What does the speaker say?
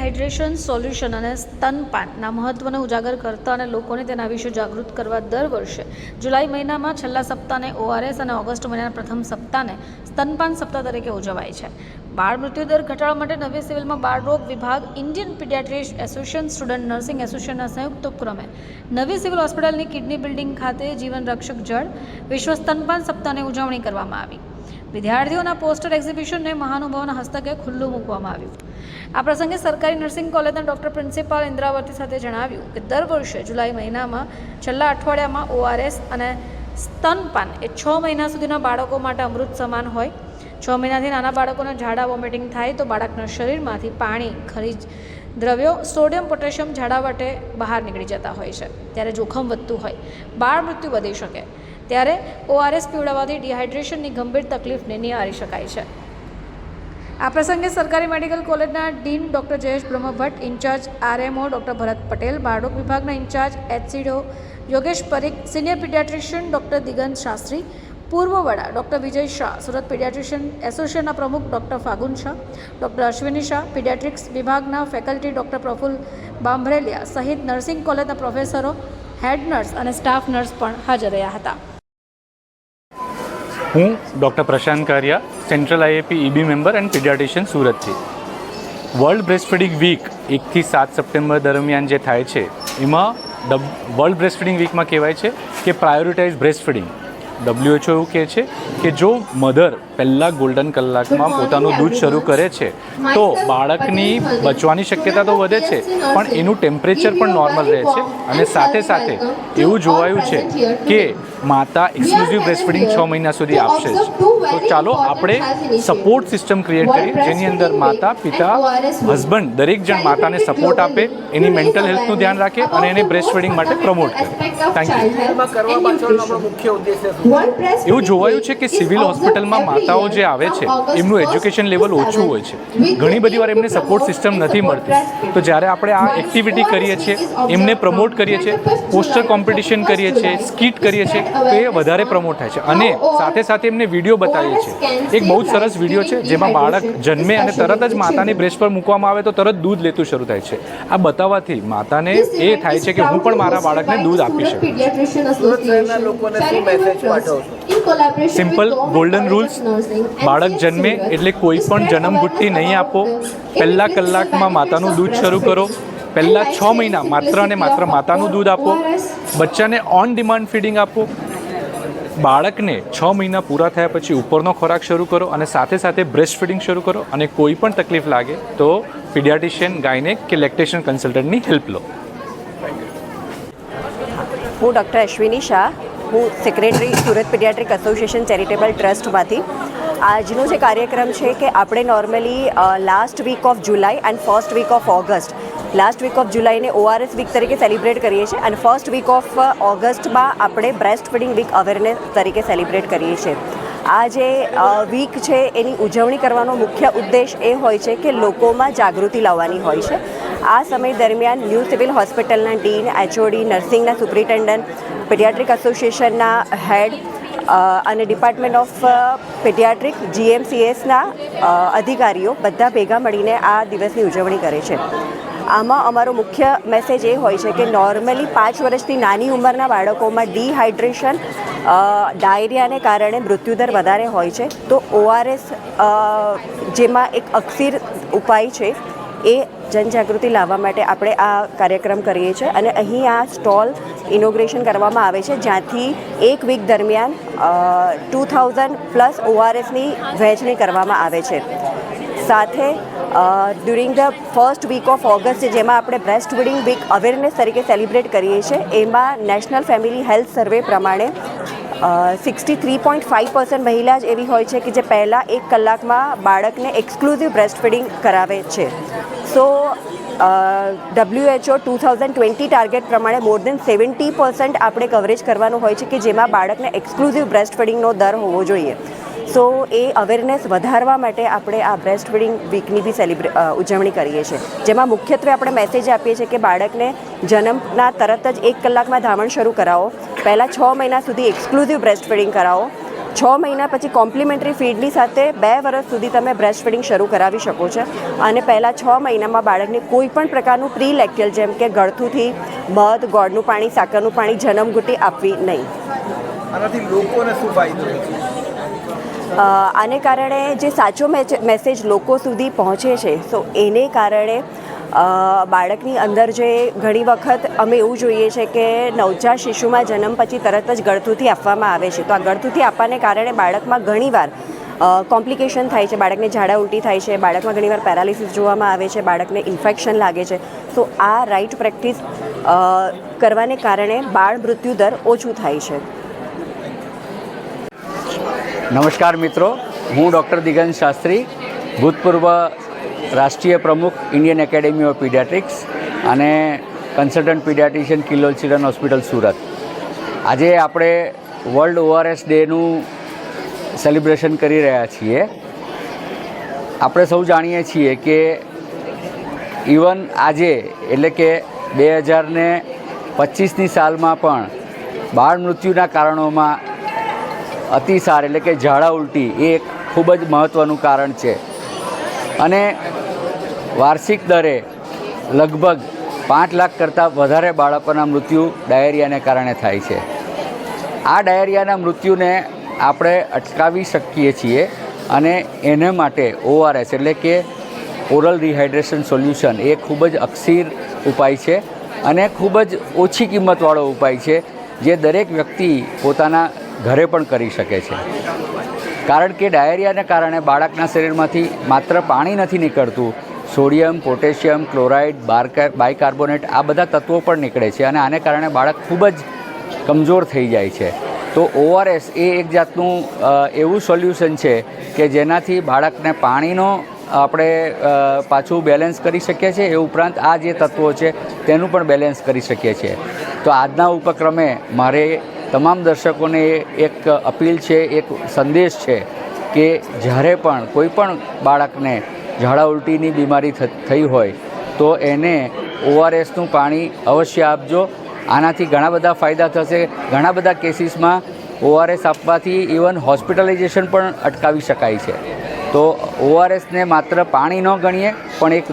Dehydration solution અને સ્તનપાનના મહત્ત્વને ઉજાગર કરતા અને લોકોને તેના વિશે જાગૃત કરવા દર વર્ષે જુલાઈ મહિનામાં છેલ્લા સપ્તાહને ઓઆરએસ અને ઓગસ્ટ મહિનાના પ્રથમ સપ્તાહને સ્તનપાન સપ્તાહ તરીકે ઉજવાય છે. બાળ મૃત્યુદર ઘટાડવા માટે નવી સિવિલમાં બાળરોગ વિભાગ, Indian paediatric association, student nursing એસોસિએશનના સંયુક્ત ઉપક્રમે નવી સિવિલ હોસ્પિટલની કિડની બિલ્ડિંગ ખાતે જીવન રક્ષક જળ વિશ્વ સ્તનપાન સપ્તાહની ઉજવણી કરવામાં આવી. વિદ્યાર્થીઓના પોસ્ટર એક્ઝિબિશનને મહાનુભાવના હસ્તકે ખુલ્લું મૂકવામાં આવ્યું. આ પ્રસંગે સરકારી નર્સિંગ કોલેજના ડૉક્ટર પ્રિન્સિપાલ ઇન્દ્રાવતી સાથે જણાવ્યું કે દર વર્ષે જુલાઈ મહિનામાં છેલ્લા અઠવાડિયામાં ઓઆરએસ અને સ્તનપાન એ છ મહિના સુધીના બાળકો માટે અમૃત સમાન હોય. છ મહિનાથી નાના બાળકોને ઝાડા વોમિટિંગ થાય તો બાળકના શરીરમાંથી પાણી ખરીજ દ્રવ્યો, સોડિયમ, પોટેશિયમ ઝાડા વાટે બહાર નીકળી જતા હોય છે. ત્યારે જોખમ વધતું હોય. બાળ મૃત્યુ વધી શકે. ત્યારે ઓઆરએસ પીવડાવવાથી ડિહાઇડ્રેશનની ગંભીર તકલીફને નિહારી શકાય છે. આ પ્રસંગે સરકારી મેડિકલ કોલેજના dean doctor Jayesh Brahmbhatt, incharge RMO doctor Bharat Patel બાળરોગ વિભાગના in charge એચસીડો Yogesh Parikh, senior paediatrician doctor Digant Shastri, પૂર્વ વડા ડૉક્ટર વિજય શાહ, સુરત પીડિયાટ્રિશિયન એસોસિએશનના પ્રમુખ doctor Phagun Shah, doctor Ashwini Shah, paediatrics વિભાગના ફેકલ્ટી ડૉક્ટર પ્રફુલ બાંભરેલિયા સહિત નર્સિંગ કોલેજના પ્રોફેસરો, હેડ નર્સ અને સ્ટાફ નર્સ પણ હાજર રહ્યા હતા. હું doctor Prashant Kariya, central IAP EB member and paediatrician સુરતથી. વર્લ્ડ બ્રેસ્ટફીડિંગ વીક એકથી સાત સપ્ટેમ્બર દરમિયાન જે થાય છે, એમાં વર્લ્ડ બ્રેસ્ટફીડિંગ વીકમાં કહેવાય છે કે પ્રાયોરિટાઇઝ બ્રેસ્ટફીડિંગ. ડબ્લ્યુએચઓ એવું કહે છે કે જો મધર પહેલાં ગોલ્ડન કલાકમાં પોતાનું દૂધ શરૂ કરે છે, તો બાળકની બચવાની શક્યતા તો વધે છે, પણ એનું ટેમ્પરેચર પણ નોર્મલ રહે છે અને સાથે સાથે એવું જોવાયું છે કે માતા એક્સક્લુઝિવ બ્રેસ્ટ ફીડિંગ છ મહિના સુધી આપશે. જ તો ચાલો આપણે સપોર્ટ સિસ્ટમ ક્રિએટ કરીએ જેની અંદર માતા પિતા હસબન્ડ દરેક જણ માતાને સપોર્ટ આપે એની મેન્ટલ હેલ્થનું ધ્યાન રાખે અને એને બ્રેસ્ટ ફીડિંગ માટે પ્રમોટ કરે. થેન્ક યુ એવું જોવાયું છે કે સિવિલ હોસ્પિટલમાં માતાઓ જે આવે છે એમનું એજ્યુકેશન લેવલ ઓછું હોય છે. ઘણી બધી વાર એમને સપોર્ટ સિસ્ટમ નથી મળતી. તો જ્યારે આપણે આ એક્ટિવિટી કરીએ છીએ એમને પ્રમોટ કરીએ છીએ પોસ્ટર કોમ્પિટિશન કરીએ છીએ સ્કીટ કરીએ છીએ તો એ વધારે પ્રમોટ થાય છે. અને સાથે સાથે એમને વીડિયો બતાવીએ છીએ. એક બહુ જ સરસ વીડિયો છે જેમાં બાળક જન્મે અને તરત જ માતાની બ્રેસ્ટ પર મૂકવામાં આવે તો તરત દૂધ લેતું શરૂ થાય છે. આ બતાવવાથી માતાને એ થાય છે કે હું પણ મારા બાળકને દૂધ આપી શકું. સિમ્પલ ગોલ્ડન રૂલ્સ બાળક જન્મે એટલે કોઈ પણ જન્મગુટ્ટી નહીં આપો. પહેલા કલાકમાં માતાનું દૂધ શરૂ કરો. પહેલાં છ મહિના માત્ર અને માત્ર માતાનું દૂધ આપો બચ્ચાને ઓન ડિમાન્ડ ફીડિંગ આપો. બાળકને છ મહિના પૂરા થયા પછી ઉપરનો ખોરાક શરૂ કરો અને સાથે સાથે બ્રેસ્ટ ફીડિંગ શરૂ કરો અને કોઈ પણ તકલીફ લાગે તો પીડિયાટિશિયન ગાયને કે લેક્ટેશન કન્સલ્ટન્ટની હેલ્પ લો. હું ડૉક્ટર અશ્વિની શાહ હું secretary Surat paediatric association charitable ટ્રસ્ટમાંથી આજનો જે કાર્યક્રમ છે કે આપણે normally last week of July and first week of August last week of જુલાઈને ORS week તરીકે સેલિબ્રેટ કરીએ છીએ અને ફર્સ્ટ વીક ઓફ ઓગસ્ટમાં આપણે બ્રેસ્ટ ફીડિંગ વીક અવેરનેસ તરીકે સેલિબ્રેટ કરીએ છીએ. આ જે વીક છે, એની ઉજવણી કરવાનો મુખ્ય ઉદ્દેશ એ હોય છે કે લોકોમાં જાગૃતિ લાવવાની હોય છે. આ સમય દરમિયાન ન્યૂ સિવિલ હોસ્પિટલના ડીન એચઓડી નર્સિંગના સુપ્રિન્ટેન્ડન્ટ પીડિયાટ્રિક એસોસિએશનના હેડ અને ડિપાર્ટમેન્ટ ઓફ પીડિયાટ્રિક જીએમસીએસના અધિકારીઓ બધા ભેગા મળીને આ દિવસની ઉજવણી કરે છે. આમાં અમારો મુખ્ય મેસેજ એ હોય છે કે નોર્મલી પાંચ વર્ષથી નાની ઉંમરના બાળકોમાં ડિહાઇડ્રેશન ડાયરિયાને કારણે મૃત્યુદર વધારે હોય છે. તો ઓઆરએસ જેમાં એક અક્ષીર ઉપાય છે એ જનજાગૃતિ લાવવા માટે આપણે આ કાર્યક્રમ કરીએ છીએ. અને અહીં આ સ્ટોલ ઇનોગ્રેશન કરવામાં આવે છે, જ્યાંથી એક વીક દરમિયાન ટુ થાઉઝન્ડ પ્લસ ઓઆરએસની વહેંચણી કરવામાં આવે છે. સાથે during the first week of August જેમાં આપણે બ્રેસ્ટ ફીડિંગ વીક અવેરનેસ તરીકે સેલિબ્રેટ કરીએ છીએ, એમાં નેશનલ ફેમિલી હેલ્થ સર્વે પ્રમાણે sixty three point five percent મહિલા જ એવી હોય છે કે જે પહેલાં એક કલાકમાં બાળકને એક્સક્લુઝિવ બ્રેસ્ટ ફીડિંગ કરાવે છે. So WHO two thousand twenty target પ્રમાણે મોર દેન સેવન્ટી પર્સન્ટ આપણે કવરેજ કરવાનું હોય છે કે જેમાં બાળકને એક્સક્લુઝિવ બ્રેસ્ટ ફીડિંગનો દર હોવો જોઈએ. સો એ અવેરનેસ વધારવા માટે આપણે આ બ્રેસ્ટ ફીડિંગ વીકની બી સેલિબ્રે ઉજવણી કરીએ છીએ. જેમાં મુખ્યત્વે આપણે મેસેજ આપીએ છીએ કે બાળકને જન્મના તરત જ એક કલાકમાં ધાવણ શરૂ કરાવો. પહેલાં છ મહિના સુધી એક્સક્લુઝિવ બ્રેસ્ટ ફીડિંગ કરાવો. છ મહિના પછી કોમ્પ્લિમેન્ટરી ફીડની સાથે બે વર્ષ સુધી તમે બ્રેસ્ટ ફીડિંગ શરૂ કરાવી શકો છો. અને પહેલાં છ મહિનામાં બાળકને કોઈ પણ પ્રકારનું પ્રી લેક્ચ્યુઅલ જેમ કે ગળથુથી, મધ, ગોળનું પાણી, સાકરનું પાણી જન્મગુટી આપવી નહીં. આનાથી લોકોને શું ફાયદો આને કારણે જે સાચો મેસેજ લોકો સુધી પહોંચે છે સો એને કારણે બાળકની અંદર જે ઘણી વખત અમે એવું જોઈએ છે કે નવજાત શિશુમાં જન્મ પછી તરત જ ગળથુથી આપવામાં આવે છે. તો આ ગળથુથી આપવાને કારણે બાળકમાં ઘણીવાર કોમ્પ્લિકેશન થાય છે, બાળકને ઝાડા ઉલટી થાય છે, બાળકમાં ઘણીવાર પેરાલિસિસ જોવામાં આવે છે, બાળકને ઇન્ફેક્શન લાગે છે. તો આ રાઈટ પ્રેક્ટિસ કરવાને કારણે બાળ મૃત્યુ દર ઓછું થાય છે. નમસ્કાર મિત્રો, હું ડૉક્ટર દિગંત શાસ્ત્રી, ભૂતપૂર્વ રાષ્ટ્રીય પ્રમુખ ઇન્ડિયન એકેડેમી ઓફ પીડિયાટ્રિક્સ અને consultant paediatrician Kilol children hospital Surat. આજે આપણે વર્લ્ડ ઓઆરએસ ડેનું સેલિબ્રેશન કરી રહ્યા છીએ. આપણે સૌ જાણીએ છીએ કે ઇવન આજે, એટલે કે બે હજારને પચીસની સાલમાં પણ બાળ મૃત્યુના કારણોમાં અતિસાર એટલે કે ઝાડા ઉલટી એ એક ખૂબ જ મહત્ત્વનું કારણ છે. અને વાર્ષિક દરે લગભગ પાંચ લાખ કરતાં વધારે બાળકોના મૃત્યુ ડાયરિયાને કારણે થાય છે. આ ડાયરિયાના મૃત્યુને આપણે અટકાવી શકીએ છીએ અને એને માટે ઓઆરએસ એટલે કે ઓરલ રિહાઇડ્રેશન સોલ્યુશન એ ખૂબ જ અક્ષીર ઉપાય છે અને ખૂબ જ ઓછી કિંમતવાળો ઉપાય છે. જે દરેક વ્યક્તિ પોતાના ઘરે પણ કરી શકે છે. કારણ કે ડાયરિયાને કારણે બાળકના શરીરમાંથી માત્ર પાણી નથી નીકળતું. સોડિયમ, પોટેશિયમ, ક્લોરાઇડ, બારકા, બાયકાર્બોનેટ આ બધા તત્વો પણ નીકળે છે અને આને કારણે બાળક ખૂબ જ કમજોર થઈ જાય છે. તો ઓઆરએસ એ એક જાતનું એવું સોલ્યુશન છે કે જેનાથી બાળકને પાણીનો આપણે પાછું બેલેન્સ કરી શકીએ છીએ. એ ઉપરાંત આ જે તત્વો છે તેનું પણ બેલેન્સ કરી શકીએ છીએ. તો આજના ઉપક્રમે મારે તમામ દર્શકોને એક અપીલ છે, એક સંદેશ છે કે જ્યારે પણ કોઈ પણ બાળકને ઝાડા ઉલટીની બીમારી થઈ હોય, તો એને ઓઆરએસનું પાણી અવશ્ય આપજો. આનાથી ઘણા બધા ફાયદા થશે. ઘણા બધા કેસીસમાં ઓઆરએસ આપવાથી ઇવન હોસ્પિટલાઇઝેશન પણ અટકાવી શકાય છે. તો ઓઆરએસને માત્ર પાણી ન ગણીએ, પણ એક